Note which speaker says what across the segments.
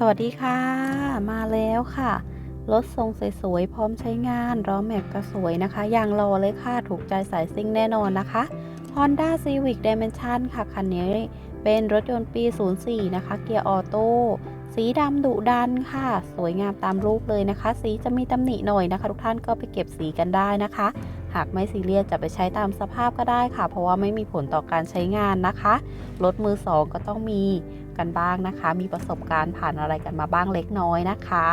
Speaker 1: สวัสดีค่ะ มาแล้วค่ะ รถทรงสวยๆ พร้อมใช้งานล้อแม็กก็สวยนะคะ ยางรอเลยค่ะ ถูกใจสายซิ่งแน่นอนนะคะ Honda Civic Dimension ค่ะ คันนี้เป็นรถยนต์ปี 04 นะคะ เกียร์ออโต้ สีดำดุดันค่ะ สวยงามตามรูปเลยนะคะ สีจะมีตำหนิหน่อยนะคะ ทุกท่านก็ไปเก็บสีกันได้นะคะ หากไม่ซีเรียสจะไปใช้ตามสภาพก็ได้ค่ะ เพราะว่าไม่มีผลต่อการใช้งานนะคะรถมือสองก็ต้องมีกันบ้างนะคะ มีประสบการณ์ผ่านอะไรกันมาบ้างเล็กน้อยนะคะ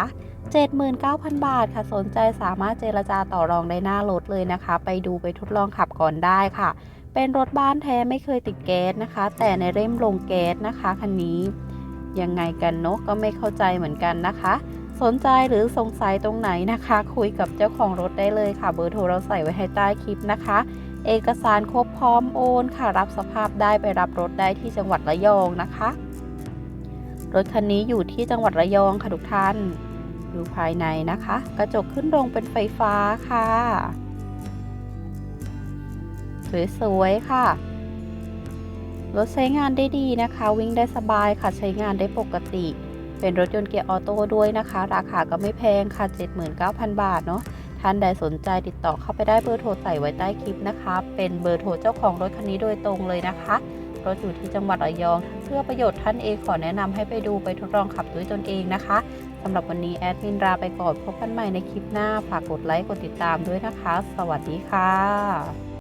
Speaker 1: 79,000 บาทค่ะ สนใจสามารถเจรจาต่อรองได้หน้ารถเลยนะคะ ไปดูไปทดลองขับก่อนได้ค่ะ เป็นรถบ้านแท้ไม่เคยติดแก๊สนะคะ แต่ในเร่มลงแก๊สนะคะคันนี้ยังไงกันเนาะก็ไม่เข้าใจเหมือนกันนะคะ สนใจหรือสงสัยตรงไหนนะคะ คุยกับเจ้าของรถได้เลยค่ะ เบอร์โทรเราใส่ไว้ให้ใต้คลิปนะคะ เอกสารครบพร้อมโอนค่ะ รับสภาพได้ไปรับรถได้ที่จังหวัดระยองนะคะ รถคันนี้อยู่ที่จังหวัดระยองค่ะทุกท่านดูภายในนะคะ กระจกขึ้นลงเป็นไฟฟ้าค่ะ สวยๆค่ะรถใช้งานได้ดีนะคะ วิ่งได้สบายค่ะใช้งานได้ปกติ เป็นรถยนต์เกียร์ออโต้ด้วยนะคะ ราคาก็ไม่แพงค่ะ 79,000 บาทเนาะท่านใดสนใจติดต่อเข้าไปได้เบอร์โทรใส่ไว้ใต้คลิปนะคะ เป็นเบอร์โทรเจ้าของรถคันนี้โดยตรงเลยนะคะรถอยู่ที่จังหวัดระยอง เพื่อประโยชน์ท่านเองขอแนะนำให้ไปดูไปทดลองขับด้วยตนเองนะคะสำหรับวันนี้แอดมินลาไปก่อนพบกันใหม่ในคลิปหน้าฝากกดไลค์กดติดตามด้วยนะคะ สวัสดีค่ะ